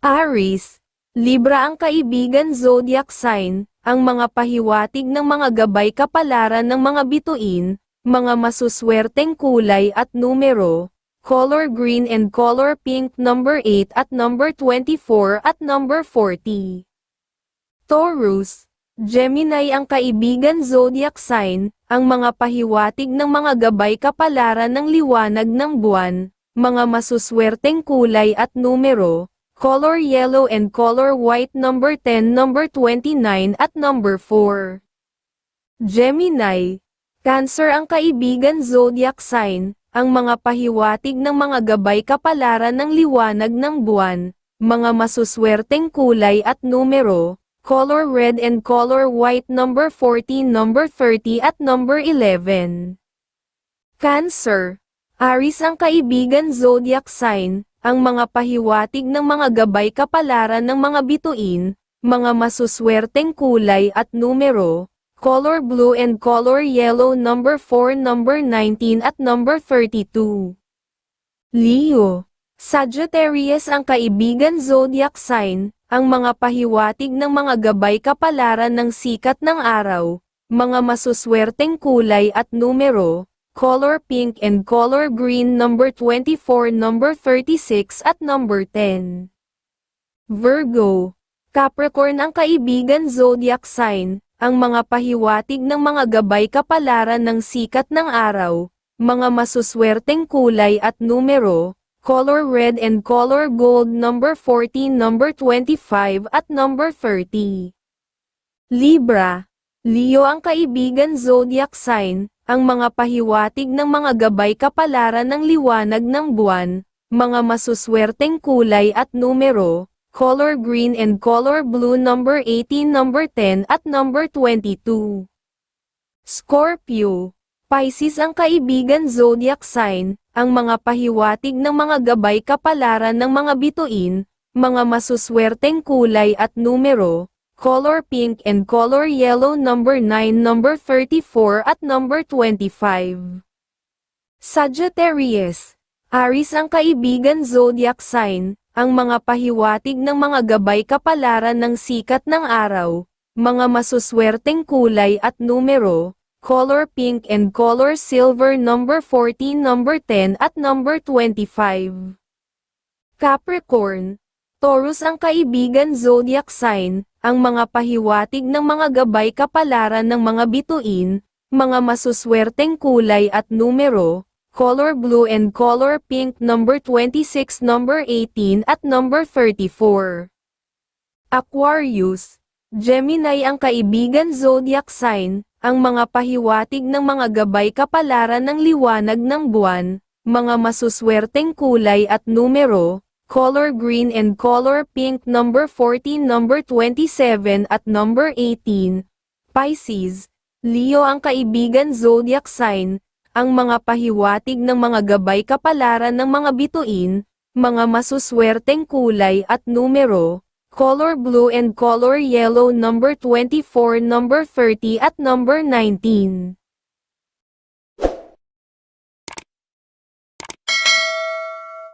Aries, Libra ang kaibigan zodiac sign, ang mga pahiwatig ng mga gabay kapalaran ng mga bituin, mga masuswerteng kulay at numero, color green and color pink number 8 at number 24 at number 40. Taurus, Gemini ang kaibigan zodiac sign, ang mga pahiwatig ng mga gabay kapalaran ng liwanag ng buwan, mga masuswerteng kulay at numero, color yellow and color white number 10, number 29 at number 4. Gemini, Cancer ang kaibigan zodiac sign, ang mga pahiwatig ng mga gabay kapalaran ng liwanag ng buwan, mga masuswerteng kulay at numero, color red and color white number 14, number 30 at number 11. Cancer, Aries ang kaibigan zodiac sign, ang mga pahiwatig ng mga gabay kapalaran ng mga bituin, mga masuswerteng kulay at numero, color blue and color yellow number 4, number 19 at number 32. Leo, Sagittarius ang kaibigan zodiac sign, ang mga pahiwatig ng mga gabay kapalaran ng sikat ng araw, mga masuswerteng kulay at numero, color pink and color green number 24, number 36 at number 10. Virgo, Capricorn ang kaibigan zodiac sign, ang mga pahiwatig ng mga gabay kapalaran ng sikat ng araw, mga masuswerteng kulay at numero, color red and color gold number 14, number 25 at number 30. Libra, Leo ang kaibigan zodiac sign, ang mga pahiwatig ng mga gabay kapalaran ng liwanag ng buwan, mga masuswerteng kulay at numero, color green and color blue number 18, number 10 at number 22. Scorpio, Pisces ang kaibigan zodiac sign, ang mga pahiwatig ng mga gabay kapalaran ng mga bituin, mga masuswerteng kulay at numero, color pink and color yellow number 9, number 34 at number 25. Sagittarius, Aries ang kaibigan zodiac sign, ang mga pahiwatig ng mga gabay kapalaran ng sikat ng araw, mga masuswerteng kulay at numero, color pink and color silver number 14, number 10 at number 25. Capricorn, Taurus ang kaibigan zodiac sign, ang mga pahiwatig ng mga gabay kapalaran ng mga bituin, mga masuswerteng kulay at numero, color blue and color pink number 26, number 18 at number 34. Aquarius, Gemini ang kaibigan zodiac sign, ang mga pahiwatig ng mga gabay kapalaran ng liwanag ng buwan, mga masuswerteng kulay at numero, color green and color pink number 14, number 27 at number 18. Pisces, Leo ang kaibigan zodiac sign, ang mga pahiwatig ng mga gabay kapalaran ng mga bituin, mga masuswerteng kulay at numero, color blue and color yellow number 24, number 30 at number 19.